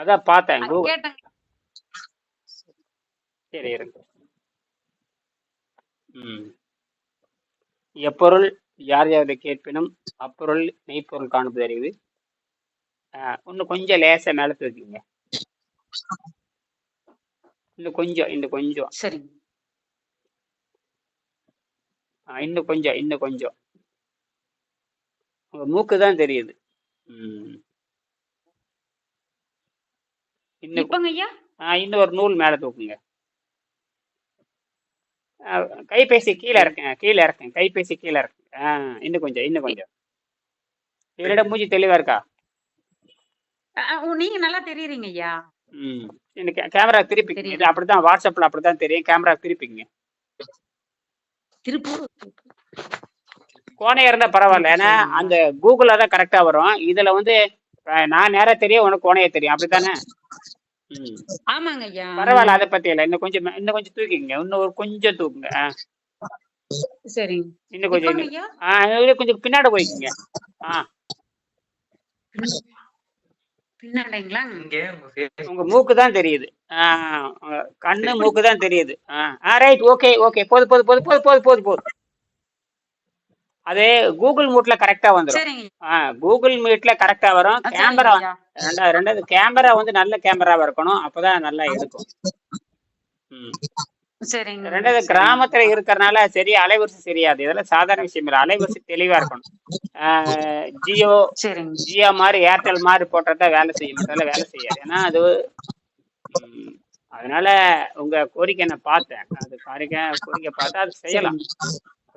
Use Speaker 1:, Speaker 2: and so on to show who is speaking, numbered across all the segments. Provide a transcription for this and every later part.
Speaker 1: அதான் பார்த்தேன் சரி இருக்கு. ம். எப்பொருள் யார் யாரை கேட்பினும் அப்பொருள் மெய்ப்பொருள் காணுவது அறிவு. இன்னும் கொஞ்சம் லேசா மேல தூக்கிங்க இன்னும் கொஞ்சம் இன்னும் கொஞ்சம். ஆஹ் இன்னும் கொஞ்சம் இன்னும் கொஞ்சம். உங்க மூக்கு தான் தெரியுது. ம். இன்னும் ஒரு நூல் மேல தூக்குங்க. கைபேசி கீழே இருக்கேன் கீழே இருக்கேன் கைபேசி கீழே இருக்கேன் ஆ இன்னும் கொஞ்சம் இன்னும் கொஞ்சம். என்னோட மூஞ்சி தெளிவா இருக்கா?
Speaker 2: நீங்க நல்லா தெரியுறீங்க ஐயா
Speaker 1: ம் எனக்கு கேமரா திருப்பிங்க. இது அப்படிதான் வாட்ஸ்அப்ல அப்படிதான் தெரியும் கேமரா திருப்பிங்க.
Speaker 2: திருப்பூர்
Speaker 1: கோணையா இருந்தா பரவாயில்ல ஏன்னா. அந்த கூகுள்ல தான் கரெக்டா வரும். இதுல வந்து நான் நேரா தெரியும் உனக்கு கோணையா தெரியும். அப்படித்தானே?
Speaker 2: ஆமாங்க ஐயா
Speaker 1: பரவாயில்ல அதை பத்தி இல்லை. இன்னும் கொஞ்சம் இன்னும் கொஞ்சம் தூக்கிங்க இன்னும் ஒரு கொஞ்சம் தூக்குங்க.
Speaker 2: சரிங்க.
Speaker 1: இன்னும் கொஞ்சம்
Speaker 2: இப்பங்க
Speaker 1: இன்னும்.
Speaker 2: ஐயா
Speaker 1: ஆ இன்னும் கொஞ்சம் பின்னாடி போய்க்குங்க. ஆ.
Speaker 2: பின்னாடிங்களா?
Speaker 1: உங்க மூக்கு தான் தெரியுது. கண்ணு மூக்கு தான் தெரியுது. ஆ. Right okay okay. போது போது போது போது போது போது போது. அது கூகுள் மீட்ல கரெக்டா வந்துடும் கூகுள் மீட்ல கரெக்டா வரும். கேமரா. ரெண்டாவது ரெண்டாவது கேமரா வந்து நல்ல கேமராவா இருக்கணும். அப்பதான் நல்லா எடுக்கும் ம்.
Speaker 2: சரிங்க.
Speaker 1: ரெண்டாவது. கிராமத்துல இருக்கறனால சரி அலைவரிசை சரியாது. இதெல்லாம் சாதாரண விஷயம் இல்லை. அலைவரிசை தெளிவா இருக்கணும். ஜியோ ஜியோ மாதிரி ஏர்டெல் மாதிரி போட்டா வேலை செய்யும் மற்றதெல்லாம் வேலை செய்யாது. ஏன்னா அது அதனால உங்க கோரிக்கை நான் பார்த்தேன். அது கோரிக்கை கோரிக்கை பார்த்தா அது செய்யலாம்.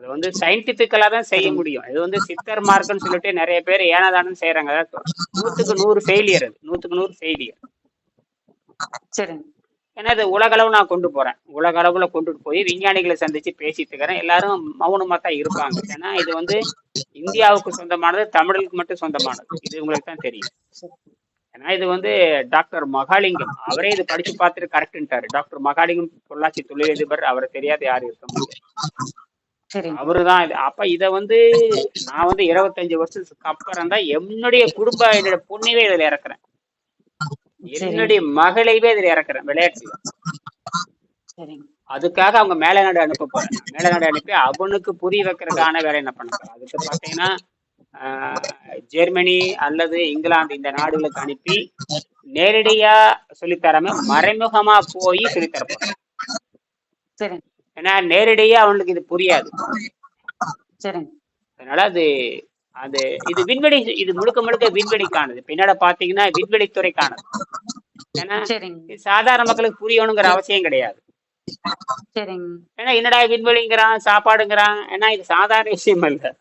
Speaker 1: அது வந்து சயின்டிபிக்கலா தான் செய்ய முடியும். இது வந்து சித்தர் மார்க்குன்னு சொல்லிட்டு நிறைய பேர் ஏனதானு செய்யறாங்க நூத்துக்கு நூறு ஃபெயிலியர் அது. நூத்துக்கு நூறு ஃபெயிலியர்
Speaker 2: சரிங்க.
Speaker 1: ஏன்னா இது உலக அளவு நான் கொண்டு போறேன். உலக அளவுல கொண்டுட்டு போய் விஞ்ஞானிகளை சந்திச்சு பேசிட்டு இருக்கிறேன். எல்லாரும் மௌனமா தான் இருப்பாங்க. ஏன்னா இது வந்து இந்தியாவுக்கு சொந்தமானது தமிழுக்கு மட்டும் சொந்தமானது. இது உங்களுக்கு தான் தெரியும். ஏன்னா இது வந்து டாக்டர் மகாலிங்கம். அவரே இது படிச்சு பார்த்துட்டு கரெக்டுன்ட்டாரு டாக்டர் மகாலிங்கம் பொள்ளாச்சி தொழிலதிபர். அவரை தெரியாத யாரும் இருக்க முடியாது. அவருதான் இது. அப்ப இத வந்து நான் வந்து இருபத்தஞ்சு வருஷத்துக்கு அப்புறம் தான் என்னுடைய குடும்ப என்னுடைய பொண்ணைவே இதுல இறக்குறேன். என்னுடைய மகளைவே இதுல இறக்குறேன் விளையாட்டு அதுக்காக அவங்க மேலநாடு அனுப்ப போறேன். மேலநாடு அனுப்பி அவனுக்கு புரிய வைக்கிறதுக்கான வேலை என்ன பண்ண போறேன்? அதுக்கு பாத்தீங்கன்னா ஜெர்மனி அல்லது இங்கிலாந்து இந்த நாடுகளுக்கு அனுப்பி நேரடியா சொல்லித்தராம மறைமுகமா போய் சொல்லித்தர போறேன்.
Speaker 2: சரிங்க.
Speaker 1: ஏன்னா நேரடியா அவனுக்கு இது புரியாது. அதனால அது அது இது விண்வெளி இது முழுக்க முழுக்க விண்வெளிக்கானது. பின்னாடி பாத்தீங்கன்னா விண்வெளித்துறைக்கானது. ஏன்னா சாதாரண மக்களுக்கு புரியணுங்கிற அவசியம் கிடையாது.
Speaker 2: சரிங்க.
Speaker 1: ஏன்னா என்னடா விண்வெளிங்கிறான் சாப்பாடுங்கிறான்? ஏன்னா இது சாதாரண விஷயம் இல்ல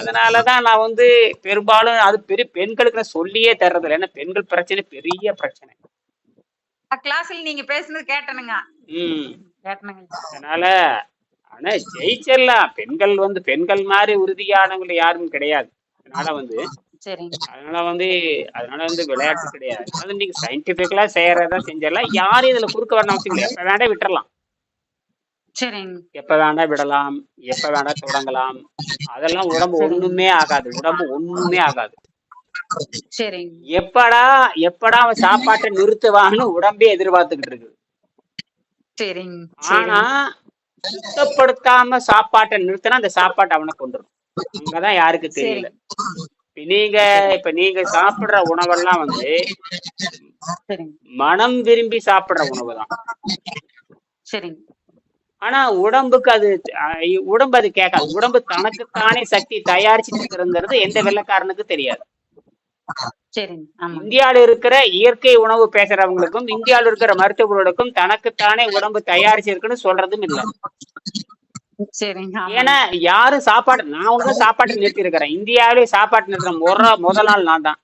Speaker 1: அதனாலதான் நான் வந்து பெரும்பாலும் அது பெரிய பெண்களுக்கு நான் சொல்லியே தர்றதில்ல. ஏன்னா பெண்கள் பிரச்சனை பெரிய பிரச்சனை.
Speaker 2: கிளாஸ்ல நீங்க பேசுனது கேட்டனுங்க.
Speaker 1: அதனால ஆனா ஜெயிச்சிடலாம். பெண்கள் வந்து பெண்கள் மாதிரி உறுதியானவங்க யாரும் கிடையாது. அதனால வந்து அதனால வந்து அதனால வந்து விளையாட்டு கிடையாது. அது நீங்க சயின்டிபிக்கலா செய்யறதா செஞ்சிடலாம். யாரும் இதுல குறுக்க வரணும் அவசியம் இல்லை. எப்ப வேணா விட்டுறலாம்.
Speaker 2: சரிங்க.
Speaker 1: எப்ப வேணா விடலாம். எப்ப வேணா தொடங்கலாம். அதெல்லாம் உடம்பு ஒண்ணுமே ஆகாது. உடம்பு ஒண்ணுமே ஆகாது. எப்படா எப்படா அவன் சாப்பாட்டை நிறுத்துவான்னு உடம்பே எதிர்பார்த்துக்கிட்டு இருக்கு
Speaker 2: சரிங்க
Speaker 1: ஆனா சுத்தப்படுத்தாம சாப்பாட்டை நிறுத்தினா அந்த சாப்பாட்டை அவனை கொண்டுரும். அங்கதான் யாருக்கு தெரியல. நீங்க இப்ப நீங்க சாப்பிடுற உணவெல்லாம் வந்து மனம் விரும்பி சாப்பிடுற உணவு தான்
Speaker 2: சரிங்க.
Speaker 1: ஆனா உடம்புக்கு அது உடம்பு அது கேட்காது. உடம்பு தனக்குத்தானே சக்தி தயாரிச்சுட்டு இருக்கிறதுங்கிறது எந்த வெள்ளக்காரனுக்கு தெரியாது. இந்தியால இருக்கிற இயற்கை உணவு பேசுறவங்களுக்கும் இந்தியால இருக்கிற மருத்துவர்களுக்கும் தனக்குத்தானே உடம்பு தயாரிச்சிருக்குன்னு சொல்றதும் இல்லை. ஏன்னா யாரும் சாப்பாடு நான் ஒன்று சாப்பாட்டை நிறுத்தி இருக்கிறேன் இந்தியாவிலே சாப்பாட்டு நிறுத்தின முதல் நாள் நான் தான்.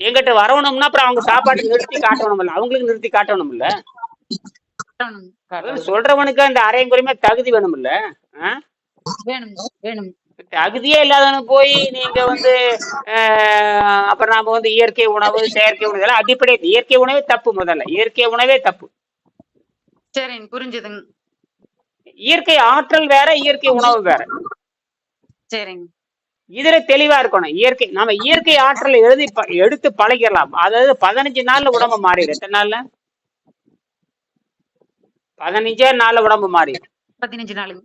Speaker 1: எங்கிட்ட வரணும்னா அப்புறம் அவங்க சாப்பாட்டு நிறுத்தி காட்டணும் இல்ல அவங்களுக்கு நிறுத்தி காட்டணும் இல்ல. சொல்றவனுக்கு அந்த அரைங்குறையுமே தகுதி வேணும் இல்ல
Speaker 2: வேணும் வேணும்
Speaker 1: தகுதியே இல்லாதவனு போய் நீங்க வந்து அப்புறம் நாம வந்து இயற்கை உணவு செயற்கை உணவு இதெல்லாம் அடிப்படை இயற்கை உணவே தப்பு முதல்ல. இயற்கை உணவே தப்பு.
Speaker 2: சரிங்க புரிஞ்சுதுங்க.
Speaker 1: இயற்கை ஆற்றல் வேற இயற்கை உணவு வேற.
Speaker 2: சரிங்க.
Speaker 1: இதுல தெளிவா இருக்கணும். இயற்கை நாம இயற்கை ஆற்றலை எழுதி எடுத்து பழகிடலாம். அதாவது பதினஞ்சு நாள்ல உடம்பு மாறிடும். எத்தனை நாள்ல? பதினஞ்சே நாள்ல உடம்பு மாறிடும்.
Speaker 2: பதினஞ்சு நாளுங்க.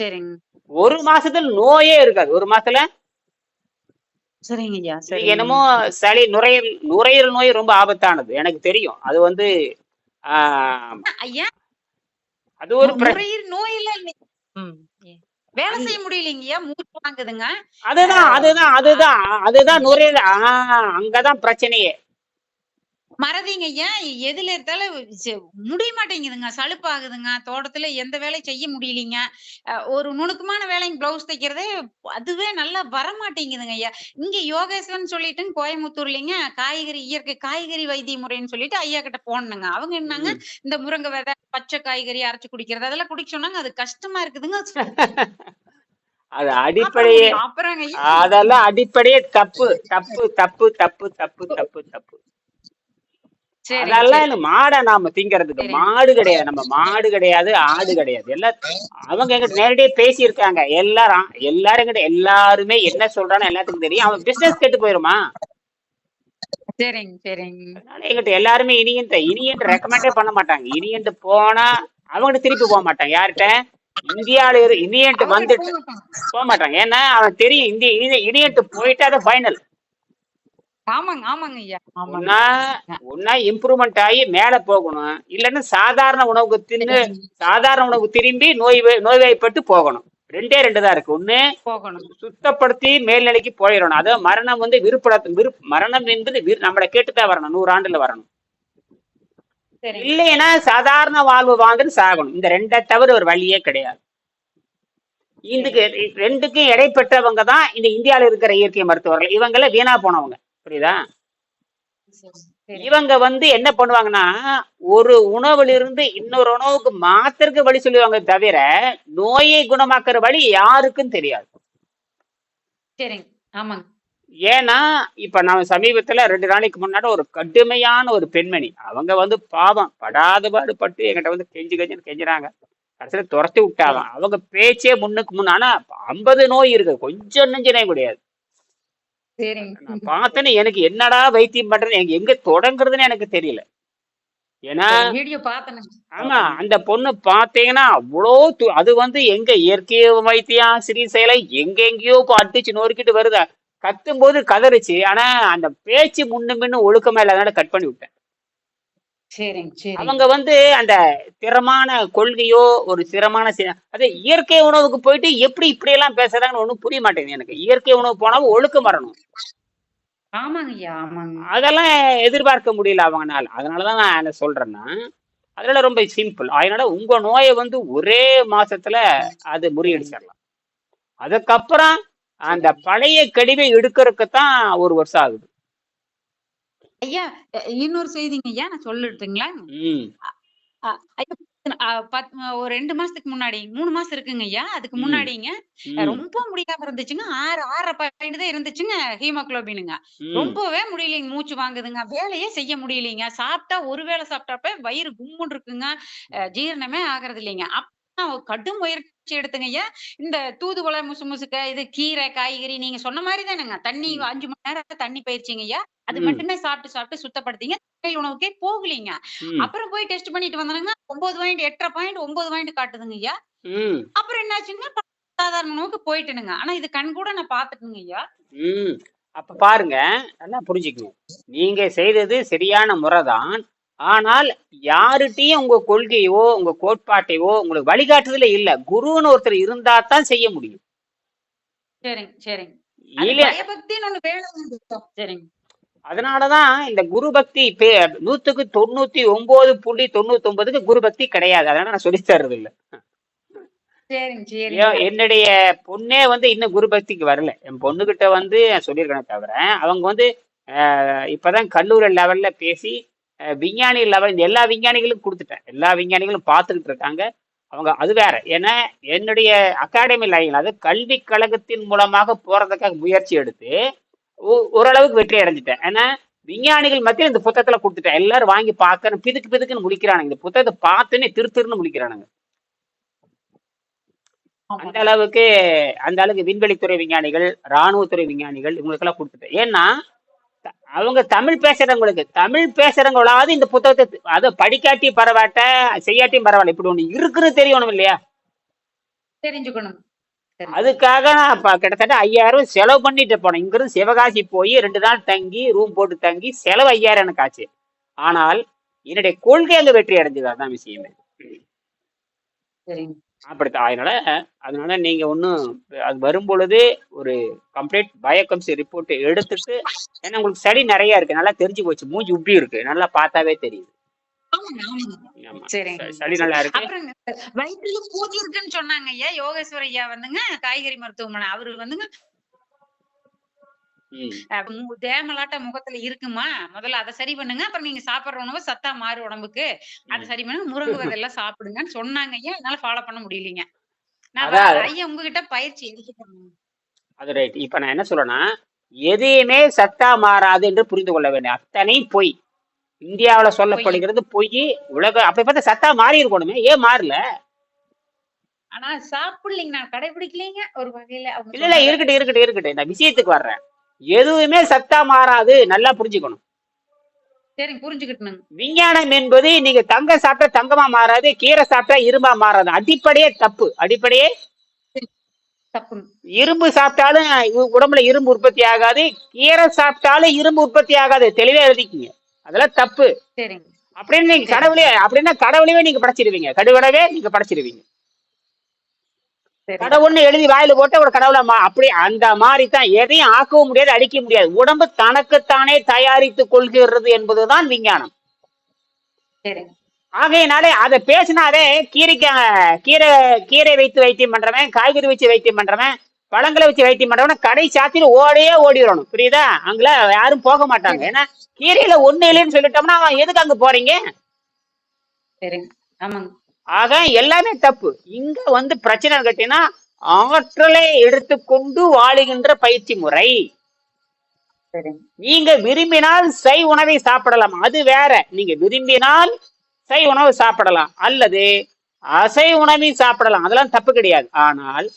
Speaker 2: சரிங்க.
Speaker 1: ஒரு மாசத்துல நோயே இருக்காது. ஒரு மாசத்துல
Speaker 2: சரிங்க ஐயா சரிங்க.
Speaker 1: என்னமோ சளி நுரையீரல் நுரையீரல் நோய் ரொம்ப ஆபத்தானது. எனக்கு தெரியும். அது வந்து ஆஹ்,
Speaker 2: ஐயா
Speaker 1: அது ஒரு
Speaker 2: நுரையீரல் நோய் இல்ல. வேலை செய்ய முடியலைங்கய்யா? மூச்சு வாங்குதுங்க.
Speaker 1: அதுதான் அதுதான் அதுதான் அதுதான் நுரையீரல் ஆஹ் அங்கதான் பிரச்சனையே.
Speaker 2: மறதிங்க. ஐயா எதுல இருந்தாலும் முடிய மாட்டேங்குதுங்க. சலுப்பாகுதுங்க. தோட்டத்துல எந்த வேலையும் செய்ய முடியலைங்க. ஒரு நுணுக்கமான வேலைங்க பிளவுஸ் தைக்கிறதே அதுவே நல்லா வர மாட்டேங்குதுங்க ஐயா இங்க யோகேஸ்வரன் சொல்லிட்டு கோயம்புத்தூர்லங்க காய்கறி இயற்கை காய்கறி வைத்திய முறைன்னு சொல்லிட்டு ஐயா கிட்ட போனங்க அவங்க என்னங்க. இந்த முருங்கை விதை பச்சை காய்கறி அரைச்சு குடிக்கிறது. அதெல்லாம் குடிக்க சொன்னாங்க. அது கஷ்டமா இருக்குதுங்க.
Speaker 1: அது அடிப்படையே அதெல்லாம் அடிப்படையே தப்பு. தப்பு தப்பு தப்பு தப்பு தப்பு தப்பு. அதெல்லாம் இல்ல மாடை நாம திங்கிறதுக்கு. மாடு கிடையாது நம்ம மாடு கிடையாது ஆடு கிடையாது. எல்லாம் அவங்க எங்கிட்ட நேரடியே பேசியிருக்காங்க. எல்லாரும் எல்லாரும் கிட்ட எல்லாருமே என்ன சொல்றான்னு எல்லாத்துக்கும் தெரியும். அவன் பிசினஸ் கெட்டு போயிருமா?
Speaker 2: சரிங்க சரிங்க.
Speaker 1: அதனால எங்கிட்ட எல்லாருமே இனியன்ட்ட இனியன்ட்டு ரெக்கமெண்டே பண்ண மாட்டாங்க. இனியன்ட்டு போனா அவங்ககிட்ட திருப்பி போக மாட்டாங்க. யார்கிட்ட? இந்தியாவில இரு இனியன்ட்டு வந்துட்டு
Speaker 2: போக மாட்டாங்க.
Speaker 1: ஏன்னா அவன் தெரியும் இந்திய இனி- இனியன்ட்டு போயிட்டு அது ஃபைனல்
Speaker 2: ஆமாங்க ஆமாங்க ஐயா.
Speaker 1: ஒன்னா ஒன்னா இம்ப்ரூவ்மெண்ட் ஆகி மேல போகணும். இல்லைன்னா சாதாரண உணவுக்கு தின்னு சாதாரண உணவுக்கு திரும்பி நோய் நோய்வாய்ப்பட்டு போகணும். ரெண்டே ரெண்டு தான் இருக்கு. ஒண்ணு
Speaker 2: போகணும்.
Speaker 1: சுத்தப்படுத்தி மேல்நிலைக்கு போயிடணும். அதாவது மரணம் வந்து விருப்பட விருப் மரணம் என்பது விரு- நம்மளை கேட்டுதான் வரணும். நூறு ஆண்டுல வரணும். இல்லைன்னா சாதாரண வாழ்வு வாழ்ந்துட்டு சாகணும். இந்த ரெண்டை தவிர ஒரு வழியே கிடையாது. இதுக்கு ரெண்டுக்கும் இடைப்பட்டவங்க தான் இந்த இந்தியாவில் இருக்கிற இயற்கை மருத்துவர்கள். இவங்கள வீணா போனவங்க. புரியுதா? இவங்க வந்து என்ன பண்ணுவாங்கன்னா ஒரு உணவுல இருந்து இன்னொரு உணவுக்கு மாத்திரக்கு வழி சொல்லுவாங்க தவிர நோயை குணமாக்குற வழி யாருக்கும் தெரியாது.
Speaker 2: சரிங்க ஆமாங்க.
Speaker 1: ஏன்னா இப்ப நான் சமீபத்துல ரெண்டு நாளைக்கு முன்னாடி ஒரு கடுமையான ஒரு பெண்மணி அவங்க வந்து பாவம் படாத பாடுபட்டு என்கிட்ட வந்து கெஞ்சி கெஞ்சின்னு கெஞ்சுறாங்க. கடைசியில துரத்தி விட்டாங்க. அவங்க பேச்சே முன்னுக்கு முன்ன ஐம்பது நோய் இருக்கு கொஞ்சம் நெஞ்சனே கிடையாது.
Speaker 2: சரிங்க.
Speaker 1: பார்த்தேன்னு எனக்கு என்னடா வைத்தியம் பண்றது எனக்கு எங்க தொடங்குறதுன்னு எனக்கு தெரியல. ஏன்னா
Speaker 2: வீடியோ
Speaker 1: ஆமா அந்த பொண்ணு பாத்தீங்கன்னா அவ்வளோ அது வந்து எங்க இயற்கை வைத்தியம் சிகிச்சையில எங்க எங்கேயோ அடிச்சு நொறுக்கிட்டு வருதா. கத்தும் போது கதறிச்சு ஆனா அந்த பேச்சு முன்ன பின்ன ஒழுக்கமா இல்லாதனால கட் பண்ணி விட்டேன். அவங்க வந்து அந்த திறமான கொள்கையோ ஒரு சிரமான அது இயற்கை உணவுக்கு போயிட்டு எப்படி இப்படி எல்லாம் பேசுறாங்கன்னு ஒண்ணும் புரிய மாட்டேங்குது எனக்கு. இயற்கை உணவு போனாலும் ஒழுக்கம் வரணும் அதெல்லாம் எதிர்பார்க்க முடியல அவங்கனால. அதனாலதான் நான் என்ன சொல்றேன்னா அதனால ரொம்ப சிம்பிள். அதனால உங்க நோயை வந்து ஒரே மாசத்துல அது முறியடிச்சிடலாம். அதுக்கப்புறம் அந்த பழைய கடிவை எடுக்கிறதுக்கு தான் ஒரு வருஷம் ஆகுது.
Speaker 2: ஐயா இன்னொரு செய்திங்க ஐயா நான் சொல்லட்டுங்களா ஒரு ரெண்டு மாசத்துக்கு முன்னாடி மூணு மாசம் இருக்குங்க ஐயா அதுக்கு. முன்னாடிங்க ரொம்ப முடியாம இருந்துச்சுங்க ஆறு ஆறரை பாயிண்ட் தான் இருந்துச்சுங்க ஹீமோகுளோபினுங்க. ரொம்பவே முடியலைங்க மூச்சு வாங்குதுங்க வேலையே செய்ய முடியலைங்க சாப்பிட்டா ஒரு வேளை சாப்பிட்டாப்ப வயிறு கும்முன்னு இருக்குங்க ஜீரணமே ஆகுறது இல்லைங்க கடும் முயற்சி எடுத்துங்க ஐயா இந்த தூதுவளை முசு முசுக்க இது கீரை காய்கறி நீங்க சொன்ன மாதிரி தானுங்க தண்ணி. அஞ்சு மணி நேரம் தண்ணி பயிற்சிங்க ஐயா அது. மட்டுமே சாப்பிட்டு சாப்பிட்டு சுத்தப்படுத்திங்க. சமையல் உணவுக்கே போகலீங்க. அப்புறம் போய் டெஸ்ட் பண்ணிட்டு வந்தானுங்க ஒன்பது பாயிண்ட் எட்டரை பாயிண்ட் ஒன்பது பாயிண்ட் காட்டுதுங்க ஐயா. அப்புறம் என்னாச்சுங்க? சாதாரண உணவுக்கு போயிட்டுனுங்க. ஆனா இது கண் கூட நான் பாத்துட்டுங்க ஐயா.
Speaker 1: அப்ப பாருங்க. நல்லா புரிஞ்சுக்கணும். நீங்க செய்தது சரியான முறைதான். ஆனால் யாருகிட்டயும் உங்க கொள்கையோ உங்க கோட்பாட்டையோ உங்களுக்கு வழிகாட்டுதல இல்ல. குருன்னு ஒருத்தர் இருந்தா தான் செய்ய முடியும்.
Speaker 2: சரிங்க சரிங்க.
Speaker 1: இல்ல. அதனாலதான் இந்த குரு பக்தி நூத்துக்கு தொண்ணூத்தி ஒன்பது புள்ளி தொண்ணூத்தி ஒன்பதுக்கு குரு பக்தி கிடையாது. அதனால நான் சொல்லி தர்றது இல்ல என்னுடைய பொண்ணே வந்து இன்னும் குரு பக்திக்கு வரல. என் பொண்ணுகிட்ட வந்து நான் சொல்லியிருக்கேனே தவிர அவங்க வந்து இப்பதான் கல்லூரி லெவல்ல பேசி விஞ்ஞானி லெவல் இந்த எல்லா விஞ்ஞானிகளும் கொடுத்துட்டேன். எல்லா விஞ்ஞானிகளும் பார்த்துக்கிட்டு இருக்காங்க. அவங்க அது வேற. ஏன்னா என்னுடைய அகாடமி லைன் அது கல்வி கழகத்தின் மூலமாக போறதுக்காக முயற்சி எடுத்து ஓரளவுக்கு வெற்றி அடைஞ்சிட்டேன். ஏன்னா விஞ்ஞானிகள் மத்தியில் இந்த புத்தகத்துல கொடுத்துட்டேன். எல்லாரும் வாங்கி பார்க்கணும் பிதுக்கு பிதுக்குன்னு முடிக்கிறானுங்க இந்த புத்தகத்தை பார்த்துன்னு திரு திருன்னு முடிக்கிறானுங்க அந்த அளவுக்கு அந்த அளவுக்கு விண்வெளித்துறை விஞ்ஞானிகள் ராணுவத்துறை விஞ்ஞானிகள் இவங்களுக்கெல்லாம் கொடுத்துட்டேன். ஏன்னா அவங்க தமிழ் பேசுறவங்களுக்கு தமிழ் பேசுறவங்களாவது இந்த புத்தகத்தை அதை படிக்காட்டி பரவாட்ட செய்யாட்டியும் பரவாயில்ல. இப்படி ஒண்ணு இருக்குன்னு தெரியணும் இல்லையா?
Speaker 2: தெரிஞ்சுக்கணும்.
Speaker 1: அதுக்காக நான் கிட்டத்தட்ட ஐயாயிரம் செலவு பண்ணிட்டு போனேன். இங்கிருந்து சிவகாசி போய் ரெண்டு நாள் தங்கி ரூம் போட்டு தங்கி செலவு ஐயாயிரம் எனக்கு ஆச்சு. ஆனால் என்னுடைய கொள்கை அங்க வெற்றி அடைஞ்சது. அதான் விஷயமே. அப்படித்தான். அதனால அதனால நீங்க ஒன்றும் அது வரும் பொழுது ஒரு கம்ப்ளீட் பயோகம்சி ரிப்போர்ட் எடுத்துட்டு ஏன்னா உங்களுக்கு ஸ்டடி நிறைய இருக்கு. நல்லா தெரிஞ்சு போச்சு. மூஞ்சி உப்பி இருக்கு. நல்லா பார்த்தாவே தெரியுது.
Speaker 2: வயிற்றுல பூச்சி இருக்குன்னு சொன்னாங்க ஐயா. யோகேஸ்வர ஐயா வந்துங்க காய்கறி மருத்துவமனை. அவரு வந்துங்க தேமலாட்ட முகத்துல இருக்குமா? முதல்ல அதை சரி பண்ணுங்க. அப்புறம் நீங்க சாப்பிடுற உணவு சத்தா மாறு உடம்புக்கு. அதை. சரி பண்ணுங்க. முருங்கை விதையெல்லாம் சாப்பிடுங்கன்னு சொன்னாங்க ஐயா. என்னால ஃபாலோ பண்ண முடியலைங்க. நான் ஐயா உங்ககிட்ட பயிற்சி எடுத்துக்கணும்
Speaker 1: அது ரைட். இப்ப நான் என்ன சொல்றேன்னா எதையுமே சத்தா மாறாது என்று புரிந்து கொள்ள வேண்டும் அத்தனை பொய். இந்தியாவுல சொல்லப்படுகிறது பொய் உலக அப்படி பார்த்தா சத்தா மாறி இருக்கணுமே ஏன் மாறல?
Speaker 2: ஆனா சாப்பிடலைங்க நான் கடைபிடிக்கலைங்க ஒரு வகையில
Speaker 1: இல்ல இல்ல. இருக்கட்டும் இருக்கட்டும் இருக்கட்டும். நான் விஷயத்துக்கு வர்றேன். எதுவுமே சத்தா மாறாது நல்லா புரிஞ்சுக்கணும்.
Speaker 2: சரிங்க புரிஞ்சுக்கிட்டனுங்க
Speaker 1: விஞ்ஞானம் என்பது நீங்க தங்கம் சாப்பிட்டா தங்கமா மாறாது கீரை சாப்பிட்டா இரும்பா மாறாது. அடிப்படையே தப்பு. அடிப்படையே இரும்பு சாப்பிட்டாலும் உடம்புல இரும்பு உற்பத்தி ஆகாது கீரை சாப்பிட்டாலும் இரும்பு உற்பத்தி ஆகாது. தெளிவா எழுதிக்கிங்க. அதெல்லாம் தப்பு.
Speaker 2: சரிங்க.
Speaker 1: அப்படின்னு நீங்க கடவுளே அப்படின்னா கடவுளையே நீங்க படைச்சிருவீங்க. கடவுளவே நீங்க படைச்சிருவீங்க.
Speaker 2: சரி.
Speaker 1: கடவுள்னு எழுதி வாயில போட்டு ஒரு கடவுளை அப்படி அந்த மாதிரி தான் எதையும் ஆக்கவும் முடியாது அடிக்க முடியாது. உடம்பு தனக்குத்தானே தயாரித்துக் கொள்கிறது என்பதுதான் விஞ்ஞானம். ஆகையினாலே அதை பேசினாலே கீரைக்கு கீரை கீரை வைத்து வைத்தியம் பண்றவன் காய்கறி வச்சு வைத்தியம் பண்றவன் பழங்களை வச்சு வைத்தியம் பண்றவன் கடை சாத்திட்டு ஓடையே ஓடிடணும். புரியுதா? அங்கல யாரும் போக மாட்டாங்க. ஏன்னா கீரையில ஒண்ணு இல்லைன்னு சொல்லிட்டோம்னா அவன் எதுக்கு அங்க போறீங்க?
Speaker 2: சரிங்க ஆமாங்க.
Speaker 1: ஆக எல்லாமே தப்பு. இங்க வந்து பிரச்சனை கட்டினா ஆற்றலை எடுத்துக்கொண்டு வாழுகின்ற பயிற்சி முறை. நீங்க விரும்பினால் சை உணவை சாப்பிடலாம். அது வேற. நீங்க விரும்பினால் சை உணவு சாப்பிடலாம். அல்லது அசை உணவை சாப்பிடலாம். அதெல்லாம் தப்பு கிடையாது. ஆனால்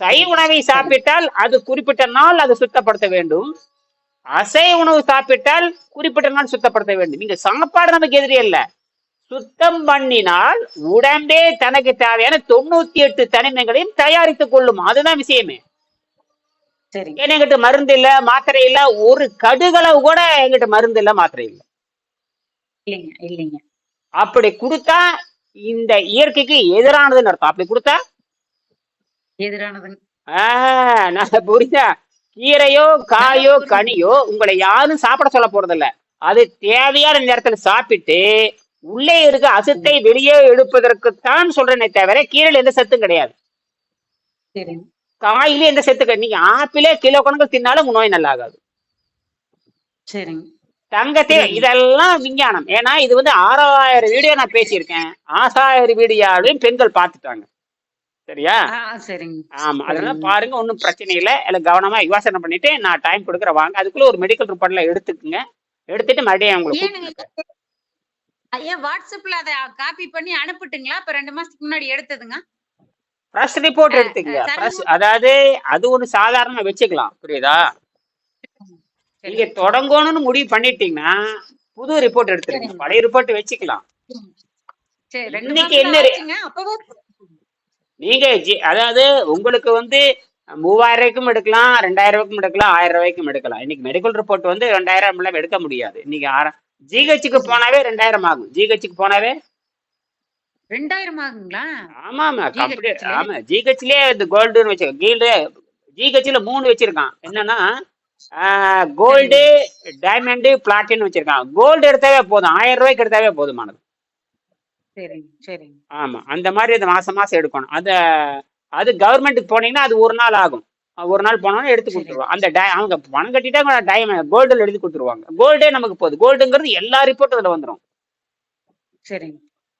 Speaker 1: சை உணவை சாப்பிட்டால் அது குறிப்பிட்ட நாள் அது சுத்தப்படுத்த வேண்டும். அசை உணவு சாப்பிட்டால் குறிப்பிட்ட நாள் சுத்தப்படுத்த வேண்டும். நீங்க சாப்பாடு நமக்கு எதிரி அல்ல. சுத்தம் பண்ணினால் உடம்பே தனக்கு தேவையான தொண்ணூத்தி எட்டு தனிமைகளையும் தயாரித்துக் கொள்ளும். அதுதான் விஷயமே. ஏன்னா எங்கிட்ட மருந்து இல்ல மாத்திரை இல்ல ஒரு கடுகளவு கூட எங்கிட்ட மருந்து இல்ல மாத்திரை இல்ல.
Speaker 2: இல்லைங்க இல்லைங்க.
Speaker 1: அப்படி கொடுத்தா இந்த இயற்கைக்கு எதிரானதுன்னு அர்த்தம். அப்படி கொடுத்தா நான் புரிஞ்சா? கீரையோ காயோ கனியோ உங்களை யாரும் சாப்பிட சொல்ல போறதில்ல. அது தேவையான நேரத்துல சாப்பிட்டு உள்ளே இருக்க அசத்தை வெளியே எடுப்பதற்குத்தான் சொல்றேனே தவிர கீரையில எந்த சத்தும் கிடையாது. காயில எந்த சத்து கிடையாது. நீங்க ஆப்பிளே கிலோ கணக்கு தின்னாலும் நோய் நல்லா ஆகாது தங்கத்தே இதெல்லாம் விஞ்ஞானம். ஏன்னா இது வந்து ஆறாயிரம் வீடியோ நான் பேசியிருக்கேன். ஆறாயிரம் வீடியோவையும் பெண்கள் பார்த்துட்டாங்க. சரியா?
Speaker 2: சரிங்க.
Speaker 1: ஆமா அதெல்லாம் பாருங்க ஒன்றும் பிரச்சனை இல்லை. எல்லாம் கவனமா யோசனை பண்ணிட்டு நான் டைம் கொடுக்குறேன். வாங்க அதுக்குள்ள ஒரு மெடிக்கல் ரிப்போர்ட்ல எடுத்துக்குங்க. எடுத்துட்டு மறுபடியும் உங்களுக்கு
Speaker 2: ஐயா வாட்ஸ்அப்ல அத காப்பி பண்ணி அனுப்பிட்டுங்களா? இப்ப ரெண்டு மாசத்துக்கு முன்னாடி எடுத்ததுங்க?
Speaker 1: ஃப்ரெஷ் ரிப்போர்ட் எடுத்துக்கங்க. அதாவது அது ஒன்று சாதாரணமா வச்சுக்கலாம். புரியுதா? நீங்க தொடங்கணும்னு முடிவு பண்ணிட்டீங்கன்னா புது ரிப்போர்ட் எடுத்துருங்க. பழைய ரிப்போர்ட் வச்சுக்கலாம்.
Speaker 2: சரி ரெண்டு
Speaker 1: இன்னைக்கு என்ன நீங்க ஜி- அதாவது உங்களுக்கு வந்து மூவாயிரம் ரூபாய்க்கும் எடுக்கலாம் ரெண்டாயிரம் ரூபாய்க்கும் எடுக்கலாம் ஆயிரம் ரூபாய்க்கும் எடுக்கலாம். இன்னைக்கு மெடிக்கல் ரிப்போர்ட் வந்து ரெண்டாயிரம் எடுக்க முடியாது. இன்னைக்கு ஆற- ஜிஹெச்சுக்கு போனாவே ரெண்டாயிரம் ஆகும். ஜிஹெச்சுக்கு போனாவே
Speaker 2: ரெண்டாயிரம் ஆகுங்களா?
Speaker 1: ஆமா கம்ப்ளீட்? ஆமா ஜிஹெச்லயே இந்த கோல்டுன்னு வச்சு கீல்டு ஜிஹெச்ல மூணு வச்சிருக்கான். என்னன்னா கோல்டு டைமண்ட் பிளாட்டின் வச்சிருக்கான். கோல்டு எடுத்தாவே போதும். ஆயிரம் ரூபாய்க்கு எடுத்தாவே போதுமானது.
Speaker 2: சரிங்க சரிங்க.
Speaker 1: ஆமா அந்த மாதிரி அது மாசம் மாசம் எடுக்கணும். அந்த அது கவர்மெண்ட்டுக்கு போனீங்கன்னா அது ஒரு நாள் ஆகும். ஒரு நாள் போனோம்னா எடுத்து. கொடுத்துருவாங்க. அந்த டை அவங்க பணம் கட்டிட்டா டைமண்ட் கோல்டில் எழுதி கொடுத்துருவாங்க. கோல்டே நமக்கு போகுது கோல்டுங்கிறது எல்லா ரிப்போர்ட்டும் அதில் வந்துடும்
Speaker 2: சரிங்க.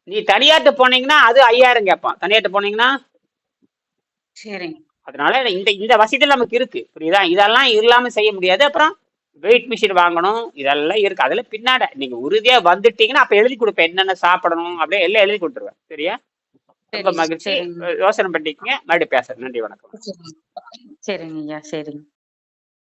Speaker 1: நீ தனியார்ட்ட போனீங்கன்னா அது ஐயாயிரம் கேட்பான். தனியார்ட்ட போனீங்கன்னா
Speaker 2: சரிங்க.
Speaker 1: அதனால இந்த இந்த வசதி நமக்கு இருக்கு. புரியுதா? இதெல்லாம் இல்லாம செய்ய முடியாது. அப்புறம் வெயிட் மிஷின் வாங்கணும். இதெல்லாம் இருக்கு. அதெல்லாம் பின்னாட நீங்க உறுதியா வந்துட்டீங்கன்னா அப்ப எழுதி கொடுப்பேன். என்னென்ன சாப்பிடணும் அப்படியே எல்லாம் எழுதி கொடுத்துருவேன். சரியா? ரொம்ப மகிழ்ச்சி. யோசனை பண்ணிக்கங்க. மறுபடியும் பேசுறேன். நன்றி வணக்கம்.
Speaker 2: சரிங்க. சரிங்க ஐயா. சரிங்க.